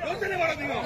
ದೌರ್ಜನ್ಯ ಮಾಡ್ಕೊಂಡು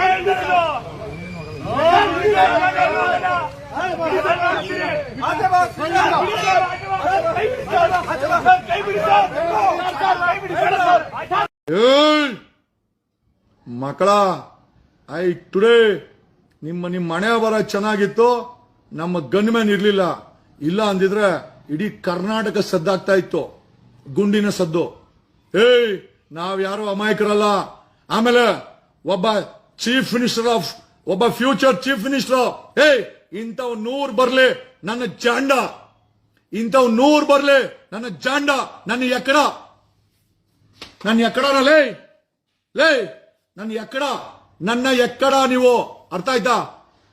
ಏಯ್ ಮಕ್ಕಳ, ಐ ಟುಡೇ ನಿಮ್ಮ ನಿಮ್ಮ ಮನೆ ಬರ ಚೆನ್ನಾಗಿತ್ತು, ನಮ್ಮ ಗನ್ಮ್ಯಾನ್ ಇರ್ಲಿಲ್ಲ. ಇಲ್ಲ ಅಂದಿದ್ರೆ ಇಡೀ ಕರ್ನಾಟಕ ಸದ್ದಾಗ್ತಾ ಇತ್ತು, ಗುಂಡಿನ ಸದ್ದು. ಏಯ್ ನಾವ್ ಯಾರು ಅಮಾಯಕರಲ್ಲ. ಆಮೇಲೆ ಒಬ್ಬ ಚೀಫ್ ಮಿನಿಸ್ಟರ್ ಆಫ್ ಒಬ್ಬ ಫ್ಯೂಚರ್ ಚೀಫ್ ಮಿನಿಸ್ಟರ್ ಹೇ ಇಂಥವ್ ನೂರ್ ಬರ್ಲಿ ನನ್ನ ಜಾಂಡ. ಇಂಥವ್ ನೂರ್ ಬರ್ಲಿ ನನ್ನ ಜಾಂಡ, ನನ್ನ ಎಕ್ಕಡ ನನ್ನ ಎಕ್ಕಡನ ಲೇ ಲೇ, ನನ್ನ ಎಕ್ಕಡ ನನ್ನ ಎಕ್ಕಡ ನೀವು, ಅರ್ಥ ಆಯ್ತಾ?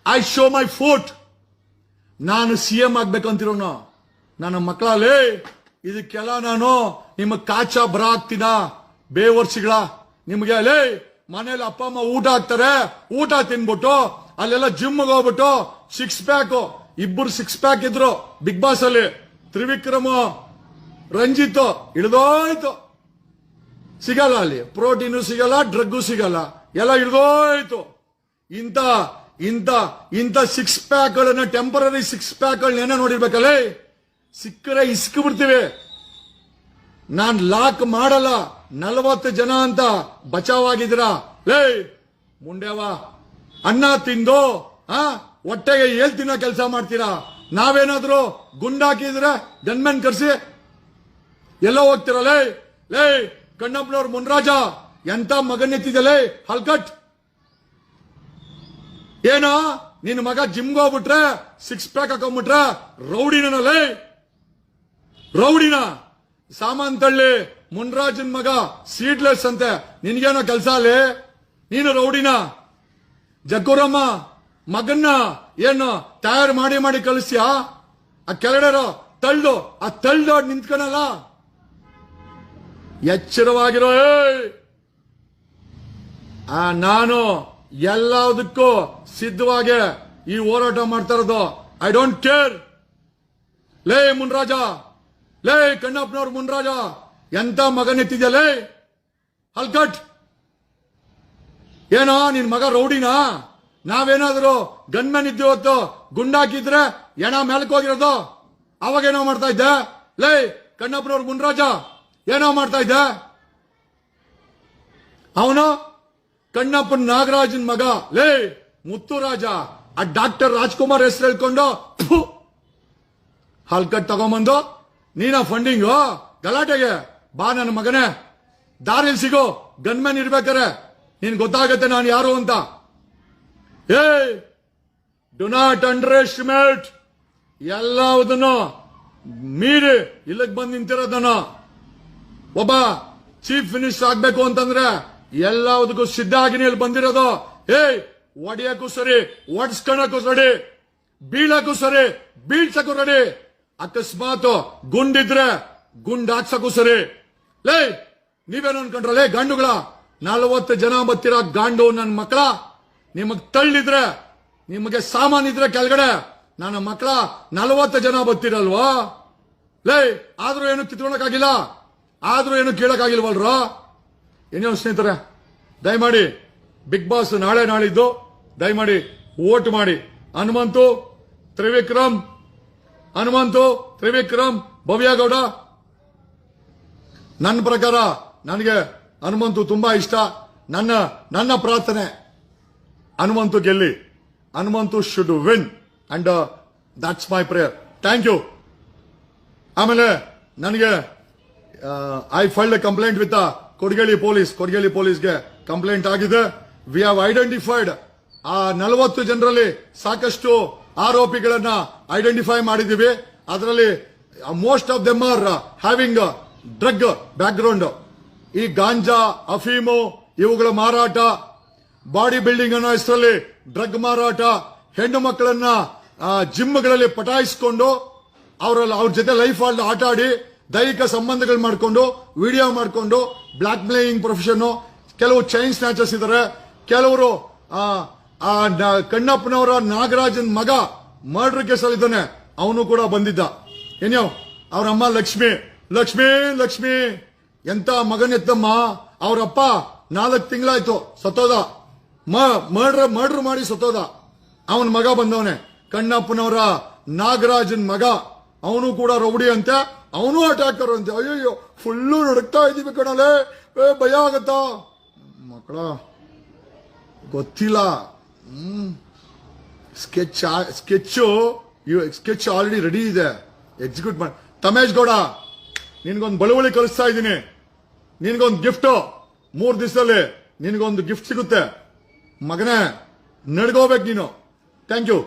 ಐ ಶೋ ಮೈ ಫೋಟ್ ನಾನು ಸಿ ಎಂ ಆಗ್ಬೇಕಂತಿರೋನು. ನನ್ನ ಮಕ್ಕಳ ಲೇ, ಇದಕ್ಕೆಲ್ಲ ನಾನು ನಿಮ್ಮ ಕಾಚ ಬರ ಹಾಕ್ತೀನ ಬೇವರ್ಸಿಗಳ. ನಿಮ್ಗೆ ಲೇ ಮನೇಲಿ ಅಪ್ಪ, ಅಮ್ಮ ಊಟ ಹಾಕ್ತಾರೆ, ಊಟ ತಿನ್ಬಿಟ್ಟು, ಅಲ್ಲೆಲ್ಲ ಜಿಮ್ಗೆ ಹೋಗ್ಬಿಟ್ಟು ಸಿಕ್ಸ್ ಪ್ಯಾಕ್ ಇಬ್ಬರು ಸಿಕ್ಸ್ ಪ್ಯಾಕ್ ಇದ್ರು ಬಿಗ್ ಬಾಸ್ ಅಲ್ಲಿ. ತ್ರಿವಿಕ್ರಮ, ರಂಜಿತ್, ಇಳಿದೋಯ್ತು. ಸಿಗಲ್ಲ ಅಲ್ಲಿ. ಪ್ರೋಟೀನು ಸಿಗಲ್ಲ ಡ್ರಗ್ಗು ಸಿಗಲ್ಲ. ಎಲ್ಲ ಇಳಿದೋಯ್ತು. ಇಂತ ಇಂತ ಇಂತ ಸಿಕ್ಸ್ ಪ್ಯಾಕ್ ಗಳನ್ನ ಟೆಂಪರರಿ ಸಿಕ್ಸ್ ಪ್ಯಾಕ್ ಏನೇ ನೋಡಿರ್ಬೇಕಲ್ಲೇ? ಸಿಕ್ಕರೆ ಇಸ್ಕು ಬಿಡ್ತೀವಿ. ನಾನ್ ಲಾಕ್ ಮಾಡಲ್ಲ. ನಲವತ್ತು ಜನ ಅಂತ ಬಚಾವಾಗಿದ್ದೀರಾ? ಲೇ ಮುಂಡ್ಯವ, ಅನ್ನ ತಿಂದು, ಆ, ಹೊಟ್ಟೆಗೆ ಏಳ್ ತಿನ್ನೋ ಕೆಲಸ ಮಾಡ್ತೀರಾ? ನಾವೇನಾದ್ರೂ ಗುಂಡಾಕಿದ್ರೆ ಗನ್ಮೆನ್ ಕರ್ಸಿ? ಎಲ್ಲ ಹೋಗ್ತೀರಾ? ಲೇ ಲೇ, ಕಣ್ಣಪ್ಪನವ್ರ ಮುನ್ರಾಜ, ಎಂತ ಮಗನೆತ್ತಿದಲೇ ಹಲ್ಕಟ್. ಏನೋ ನಿನ್ನ ಮಗ ಜಿಮ್ಗೆ ಹೋಗ್ಬಿಟ್ರೆ ಸಿಕ್ಸ್ ಪ್ಯಾಕ್ ಹಾಕೊಂಡ್ಬಿಟ್ರೆ ರೌಡಿನಲೇ ರೌಡಿನ. ಸಾಮಾಂತಳ್ಳಿ, ಮುನ್ರಾಜನ್ ಮಗ ಸೀಡ್ಲೆಸ್ ಅಂತೆ. ನಿನ್ಗೇನೋ ಕೆಲಸ ಅಲ್ಲಿ? ನೀನು ರೌಡಿನ? ಜಗ್ಗುರಮ್ಮ, ಮಗನ್ನ ಏನು ತಯಾರು ಮಾಡಿ ಮಾಡಿ ಕಳಿಸ್ಯಾ? ಆ ಕೆಳಗಡೆ ತಳ್ಳು, ಆ ತಳ್ಳು ನಿಂತ್ಕೊಳಲ್ಲ? ಎಚ್ಚರವಾಗಿರೋ! ಆ ನಾನು ಎಲ್ಲದಕ್ಕೂ ಸಿದ್ಧವಾಗಿ ಈ ಹೋರಾಟ ಮಾಡ್ತಾ ಇರೋದು. ಐ ಡೋಂಟ್ ಕೇರ್ ಲೇ ಮುನ್ರಾಜ! ಲೇ ಕಣ್ಣಪ್ಪನವ್ರ ಮುನ್ರಾಜ, ಎಂತ ಮಗನೆತ್ತಿದ್ಯಾ ಲೇ ಹಲ್ಕಟ್. ಏನೋ, ನಿನ್ ಮಗ ರೌಡಿನಾ? ನಾವೇನಾದ್ರು ಗನ್ಮನ್ ಇದ್ದೀವತ್ತು ಗುಂಡಾಕಿದ್ರೆ ಎಣ ಮೇಲ್ಕೋಗಿರೋದು ಅವಾಗ ಏನೋ ಮಾಡ್ತಾ ಇದ್ದೆ? ಲೇ ಕಣ್ಣಪ್ಪನವ್ರ ಮುನ್ರಾಜ, ಏನೋ ಮಾಡ್ತಾ ಇದ್ದೆ? ಅವನು ಕಣ್ಣಪ್ಪನ ನಾಗರಾಜನ್ ಮಗ. ಲೇ ಮುತ್ತುರಾಜ, ಆ ಡಾಕ್ಟರ್ ರಾಜ್ಕುಮಾರ್ ಹೆಸರು ಹೇಳ್ಕೊಂಡು ಹಲ್ಕಟ್ ತಗೊಂಬಂದು ನೀನ ಫಂಡಿಂಗು ಗಲಾಟೆಗೆ? ಬಾ ನನ್ನ ಮಗನೇ. ದಾರಿಲ್ ಸಿಗೋ. ಗನ್ಮೆನ್ ಇರ್ಬೇಕಾರೆ. ನೀನ್ ಗೊತ್ತಾಗತ್ತೆ ನಾನು ಯಾರು ಅಂತ. ಏ ಡು ನಾಟ್ ಅಂಡರ್ ಎಸ್ಟಿಮೇಟ್ ಎಲ್ಲದನ್ನು ಮೀರಿ ಇಲ್ಲಿಗೆ ಬಂದು ನಿಂತಿರೋದನ್ನು. ಒಬ್ಬ ಚೀಫ್ ಮಿನಿಸ್ಟರ್ ಆಗ್ಬೇಕು ಅಂತಂದ್ರೆ ಎಲ್ಲದಕ್ಕೂ ಸಿದ್ಧ ಆಗಿನೇ ಇಲ್ಲಿ ಬಂದಿರೋದು. ಏಯ್! ಒಡೆಯಕ್ಕೂ ಸರಿ, ಒಡ್ಸ್ಕೊಳಕ್ಕೂ ಸರಿ, ಬೀಳಕ್ಕೂ ಸರಿ, ಬೀಳ್ಸಕ್ಕೂ ರೆಡಿ ಅಕಸ್ಮಾತ್ ಗುಂಡಿದ್ರೆ ಗುಂಡ್ ಹಾಕ್ಸಕ್ಕೂ ಸರಿ ಲೇ, ನೀವೇನು ಅನ್ಕೊಂಡ್ರಲ್ಲೇ ಗಂಡುಗಳ, ನಲವತ್ತು ಜನ ಬತ್ತಿರ ಗಾಂಡು ನನ್ನ ಮಕ್ಕಳ ನಿಮಗ್ ತಳ್ಳಿದ್ರೆ, ನಿಮಗೆ ಸಾಮಾನಿದ್ರೆ ಕೆಳಗಡೆ, ನನ್ನ ಮಕ್ಕಳ ನಲವತ್ತು ಜನ ಬತ್ತಿರಲ್ವಾ? ಲೇ, ಆದ್ರೂ ಏನು ಕಿತ್ಕೊಳಕ್ಕಾಗಿಲ್ಲ ಆದ್ರೂ ಏನು ಕೇಳಕ್ಕಾಗಿಲ್ವಲ್ರೋ? ಏನೇನು ಸ್ನೇಹಿತರೆ, ದಯಮಾಡಿ, ಬಿಗ್ ಬಾಸ್ ನಾಳೆ ನಾಳಿದ್ದು, ದಯಮಾಡಿ, ವೋಟ್ ಮಾಡಿ. ಹನುಮಂತು, ತ್ರಿವಿಕ್ರಮ್ ಹನುಮಂತು, ತ್ರಿವಿಕ್ರಮ್, ಭವ್ಯಗೌಡ. ನನ್ನ ಪ್ರಕಾರ ನನಗೆ ಹನುಮಂತು ತುಂಬಾ ಇಷ್ಟ. ನನ್ನ ನನ್ನ ಪ್ರಾರ್ಥನೆ. Hanumanthu ಗೆಲ್ಲಿ. Hanumanthu should win and that's my prayer thank you ಆಮೇಲೆ ನನಗೆ I filed a complaint with Kodageli police Kodageli ಪೊಲೀಸ್ಗೆ complaint ಆಗಿದೆ. ವಿ ಹ್ಯಾವ್ ಐಡೆಂಟಿಫೈಡ್ ಆ ನಲವತ್ತು ಜನರಲ್ಲಿ ಸಾಕಷ್ಟು ಆರೋಪಿಗಳನ್ನ ಐಡೆಂಟಿಫೈ ಮಾಡಿದ್ದೀವಿ. ಅದರಲ್ಲಿ most of them are having drug background ಈ ಗಾಂಜಾ, ಅಫೀಮು, ಇವುಗಳ ಮಾರಾಟ, ಬಾಡಿ ಬಿಲ್ಡಿಂಗ್ ಅನ್ನೋ ಹೆಸರಲ್ಲಿ ಡ್ರಗ್ ಮಾರಾಟ, ಹೆಣ್ಣು ಮಕ್ಕಳನ್ನ ಜಿಮ್ಗಳಲ್ಲಿ ಪಟಾಯಿಸಿಕೊಂಡು, ಅವರಲ್ಲಿ, ಅವ್ರ ಜೊತೆ ಲೈಫ್ ಅಲ್ಲಿ ಆಟ ಆಡಿ, ದೈಹಿಕ ಸಂಬಂಧಗಳು ಮಾಡಿಕೊಂಡು ವಿಡಿಯೋ ಮಾಡಿಕೊಂಡು ಬ್ಲಾಕ್ ಮೇಲಿಂಗ್ ಪ್ರೊಫೆಷನ್ ಕೆಲವು ಚೈನ್ ಸ್ನ್ಯಾಚಸ್ ಇದ್ದಾರೆ ಕೆಲವರು ಕಣ್ಣಪ್ಪನವರ ನಾಗರಾಜನ್ ಮಗ ಮರ್ಡರ್ ಕೇಸಲ್ಲಿ ಇದ್ದಾನೆ. ಅವನು ಕೂಡ ಬಂದಿದ್ದ. ಏನ್ಯೋ? ಅವ್ರ ಅಮ್ಮ ಲಕ್ಷ್ಮಿ. ಲಕ್ಷ್ಮಿ ಲಕ್ಷ್ಮಿ. ಎಂತ ಮಗನೆತ್ತಮ್ಮ ಅವರಪ್ಪ ನಾಲ್ಕು ತಿಂಗಳಾಯ್ತು, ಸತ್ತೋದ. ಮರ್ಡರ್ ಮರ್ಡರ್ ಮಾಡಿ ಸತ್ತೋದ. ಅವನ ಮಗ ಬಂದವನೆ. ಕಣ್ಣಪ್ಪನವರ ನಾಗರಾಜನ್ ಮಗ. ಅವನು ಕೂಡ ರೌಡಿ ಅಂತೆ. ಅವನು ಅಟ್ಯಾಕರ್ ಅಂತೆ. ಅಯ್ಯಯ್ಯೋ ಫುಲ್ಲು ನಡುಕ್ತಾ ಇದೀವಿ ಕಣಲೆ. ಏ, ಭಯ ಆಗತ್ತ? ಮಕ್ಕಳ, ಗೊತ್ತಿಲ್ಲ. ಹ್ಮ್. Sketch sketch sketch already ready ಇದೆ. ಎಕ್ಸಿಕ್ಯೂಟ್ ಮಾಡಿ ತಮೇಶ್ ಗೌಡ, ನಿನ್ಗೊಂದು ಬಳುವಳಿ ಕಲಿಸ್ತಾ ಇದ್ದೀನಿ. ನಿನ್ಗೊಂದು ಗಿಫ್ಟ್ ಮೂರು ದಿವಸದಲ್ಲಿ ನಿನ್ಗೊಂದು ಗಿಫ್ಟ್ ಸಿಗುತ್ತೆ. ಮಗನೇ ನಡ್ಕೋಬೇಕು ನೀನು. Thank you